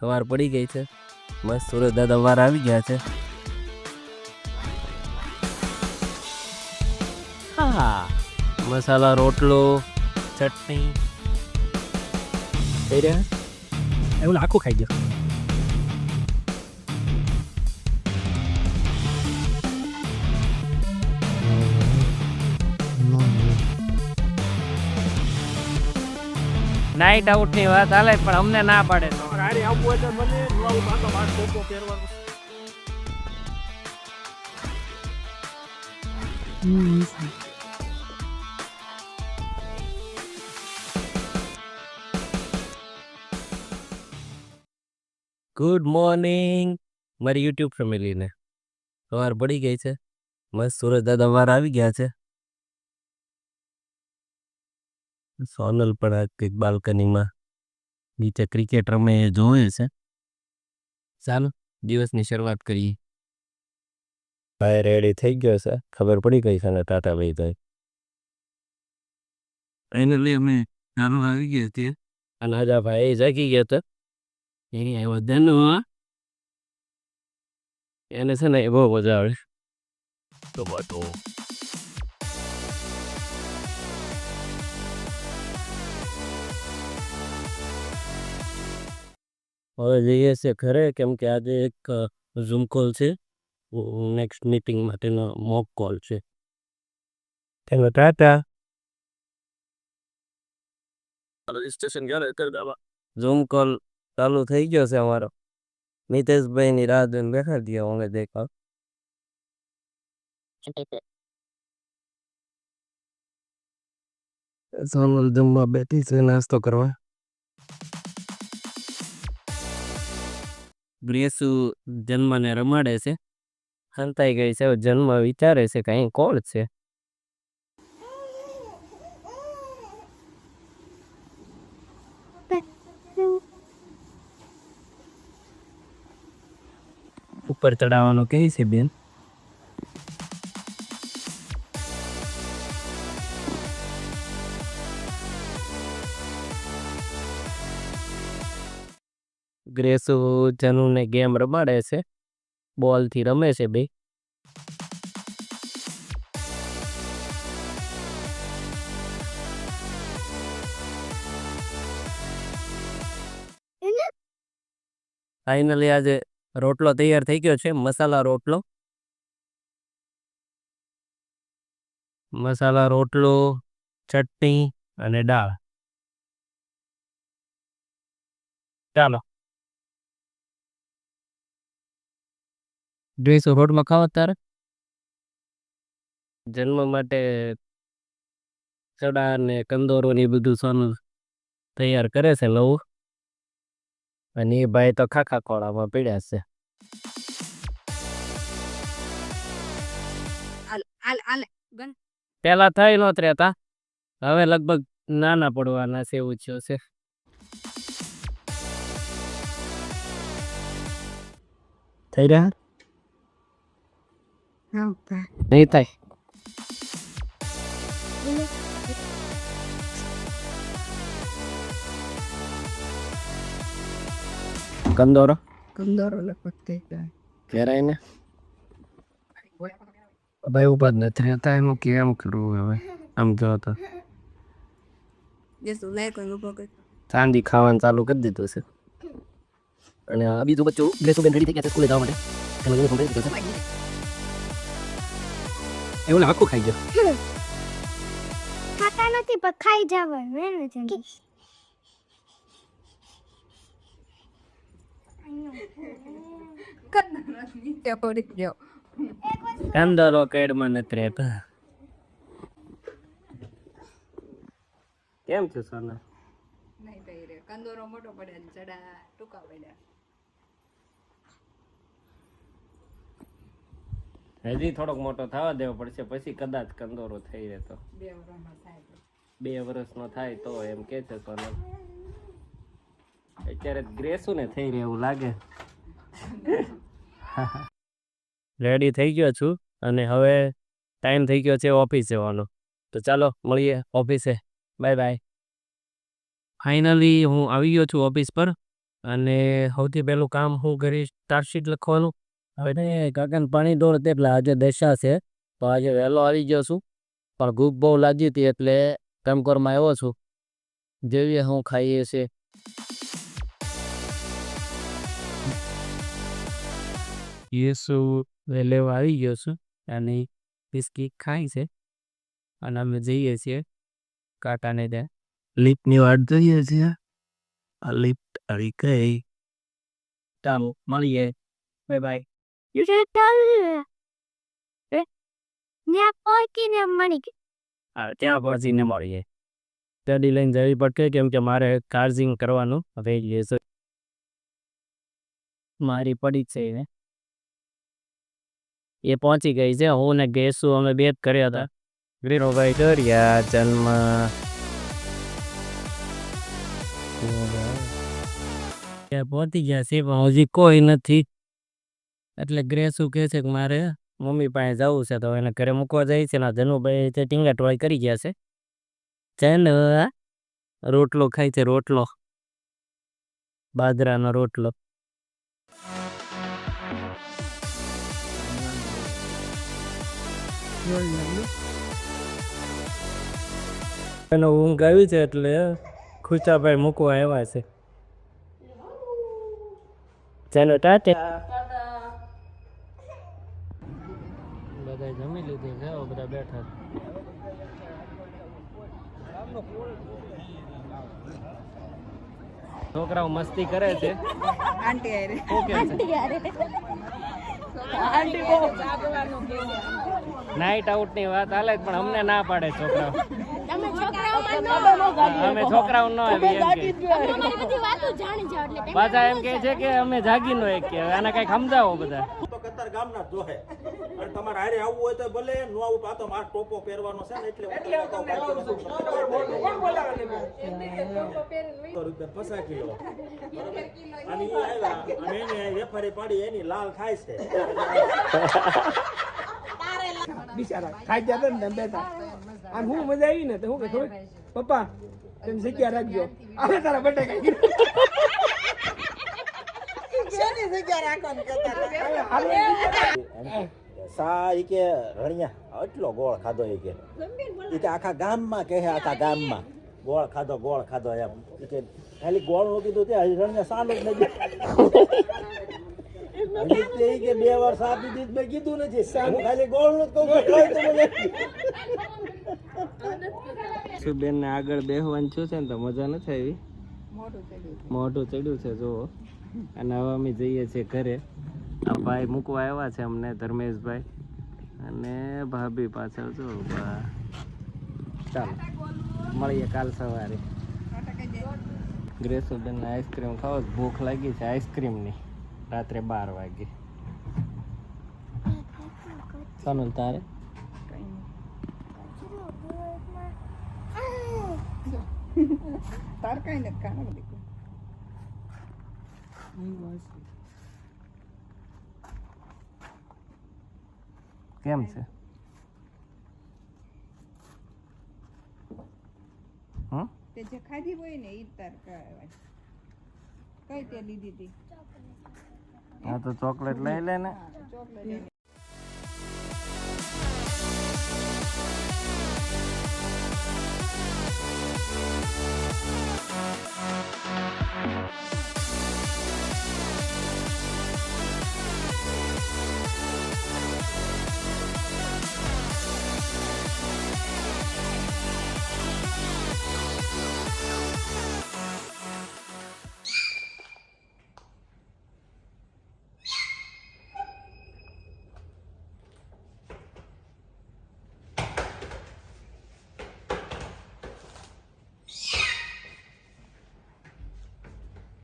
સવાર પડી ગઈ છે. મસ્ત સુરત દાદા વાર આવી ગયા છે. હા મસાલા રોટલો ચટણી. ખાઈ રહ્યા? એવું આખું ખાઈ ગયો નાઇટ આઉટની વાત હાલે પણ અમને ના પાડે તો. આવવું હોય તો મને નવું પાછો માર ટોપો પહેરવાનો ગુડ મોર્નિંગ મારી યુટ્યુબ ફેમિલીને. સવાર પડી ગઈ છે. મસ્ત સુરજ દાદા વાર આવી ગયા છે. સોનલ પણ આ કંઈક બાલ્કનીમાં નીચે ક્રિકેટ રમે એ જોવે છે. ચાલો દિવસની શરૂઆત કરીએ. ભાઈ રેડી થઈ ગયો છે. ખબર પડી ગઈ છે ને ટાટા ભાઈ તો લઈ અમે ચાલુ આવી ગયા તે અને હજા ભાઈ જાગી ગયા તો એ આવ્યો ધનવા એને છે ને એ બહુ મજા આવે ટોમેટો હવે જઈએ છે ઘરે કેમ કે આજે એક ઝૂમ કોલ છે. નેક્સ્ટ મીટિંગ માટેનો મોક કોલ છે. તેનો ટાટા. સ્ટેશન ગયા ઝૂમ કોલ ચાલુ થઈ ગયો છે અમારો. મિતેશભાઈની રાહ જોઈને બેઠા દઈએ અમે દેખા સોનલ જમવા બેઠી છે નાસ્તો કરવા. ગ્રેસુ જન્મને રમાડે છે. હંતાઈ ગઈ છે જન્મ વિચારે છે કે અહીં કોણ છે? ઉપર ચડાવવાનું કહે છે બેન? ગ્રેસુ જનુને ગેમ રમાડે છે બોલથી રમે છે ભાઈ ફાઇનલી આજે રોટલો તૈયાર થઈ ગયો છે મસાલા રોટલો. મસાલા રોટલો ચટણી અને દાળ. ચાલો. ડ્રેસ રોડમાં ખાવા તારે જન્મ માટે ચડા ને કંદોરો ને એ બધું સોનું તૈયાર કરે છે લવું અને એ ભાઈ તો ખાખા ખોળામાં પીડ્યા છે. પેલા થઈ નહોત રહેતા. હવે લગભગ નાના પડવાના છે એવું થયો છે. થઈ રહ્યા? નહીં થાય કંદોરો કંદોરો જાય ઘેરાય ને ભાઈ ઉપર નથી રહેતા એનું કેમ કરવું હવે આમ જો તો જે ઊભો ચાંદી ખાવાનું ચાલુ કરી દીધું છે અને આ બીજું બચ્ચું ગ્રેસુ બેન રેડી થઈ ગયા છે સ્કૂલે જવા માટે એવું આખું ખાઈ ગયો. ખાતા નથી પણ ખાઈ જવાનું મેં કંદોરો કેડમાં નથી રહેતા કેમ છે સોના? નહીં ભાઈ રે કંદોરો મોટો પડે ચડા ટૂંકા પડ્યા. હજી થોડોક મોટો થવા દેવો પડશે પછી કદાચ કંદોરો થઈ રહેતો બે તો. બે વર્ષનો થાય તો એમ કે છે સોનલ. અત્યારે ગ્રેસુ ને થઈ રહ્યું એવું લાગે. રેડી થઈ ગયો છું અને હવે ટાઈમ થઈ ગયો છે ઓફિસ જવાનો તો ચાલો મળીએ ઓફિસે. બાય બાય ફાઇનલી હું આવી ગયો છું ઓફિસ પર અને સૌથી પહેલું કામ હું કરીશ ચાર્જશીટ લખવાનું. હવે ને કાકાને પાણી દોડ એટલે આજે દશા છે તો આજે વહેલો આવી ગયો છું. પણ ભૂખ બહુ લાગી હતી એટલે કમકોરમાં આવ્યો છું. જોઈએ હું ખાઈએ છીએ. યેસુ લેવા આવી ગયો છું અને બિસ્કીટ ખાય છે. અને અમે જઈએ છીએ કાકાને ત્યાં. લિફ્ટની વાટ જોઈએ છીએ? આ લિફ્ટ આવી ગઈ. ચાલો મળીએ. Bye bye. You should tell Eh? ત્યાં પહોંચીને મળી ગઈ હા ત્યાં પહોંચીને મળીએ ગાડી લઈને જવી પડશે કેમ કે મારે ચાર્જિંગ કરવાનું રહી ગયું છે મારી પડી જ છે એને એ પહોંચી ગઈ છે હું ને ગેસુ અમે બે જ કર્યા હતા ગ્રીનોભાઈ દરિયા જન્મ ત્યાં પહોંચી ગયા છે પણ હજી કોઈ નથી એટલે ગ્રેસુ કહે છે કે મારે મમ્મી પાસે જવું છે, તો એને ઘરે મૂકવા જાય છે ને ધનુભાઈ તે ટીંગા ટોળાઈ કરી ગયા છે. ચાલો રોટલો ખાય છે, રોટલો. બાજરાનો રોટલો. એનો ઊંઘ આવી છે એટલે ખુચાભાઈ મૂકવા આવ્યા છે. ચાલો ટાટા. બધા જમી લીધું છે બધા બેઠા છોકરાઓ મસ્તી કરે છે. આંટી આરે કે છે? નાઇટ આઉટની વાત હાલે પણ અમને ના પાડે છોકરાઓ. અમે છોકરાઓ ન પાછા એમ કે છે. કે અમે જાગી નો એક કે આને કંઈક સમજાવો બધા. કતાર ગામના જોહે. અને તમારે હારે આવવું હોય તો ભલે નો આવું તો આ તો માર ટોપો પહેરવાનો છે ને એટલે પસા કિલો. અને એ આવ્યા અને એને વેફારી પાડી એની લાલ ખાય છે. બિચારા ખાઈ જતા ને બેઠા. આમ હું મજા આવી ને તો હું કે પપ્પા તમે જગ્યા રાખજો. આવે તારા બટાકા સા ઈ કે રણિયા એટલો ગોળ ખાધો ઈ કે. ઈ કે આખા ગામમાં કહે આખા ગામમાં. ગોળ ખાધો ગોળ ખાધો એમ. ઈ કે ખાલી ગોળનું કીધું તે રણિયા સાનું જ નથી. કે બે વર્ષ આપી દીધ મેં કીધું નથી. હું ખાલી ગોળનું કહું કે ખાય તો મને સુબેન ને આગળ બેહવાનું છું છે ને તો મજા નથી આવી? મોઢું ચડ્યું છે જુઓ. અને હવે અમે જઈએ છીએ ઘરે. આ ભાઈ મૂકવા આવ્યા છે અમને, ધર્મેશભાઈ. અને ભાભી પાછળ જો ચાલો, મળીએ કાલ સવારે. ગ્રેસુબેન આઈસ્ક્રીમ ખાવો ભૂખ લાગી છે આઈસ્ક્રીમની રાત્રે બાર વાગે. સોનલ, તારે? તાર કઈ નથી કેમ છે? હમ? તે જે ખાધી હોય ને ઈ તાર કહેવાય. કઈ તે લીધી હતી હા તો ચોકલેટ લઈ લે ને. ચોકલેટ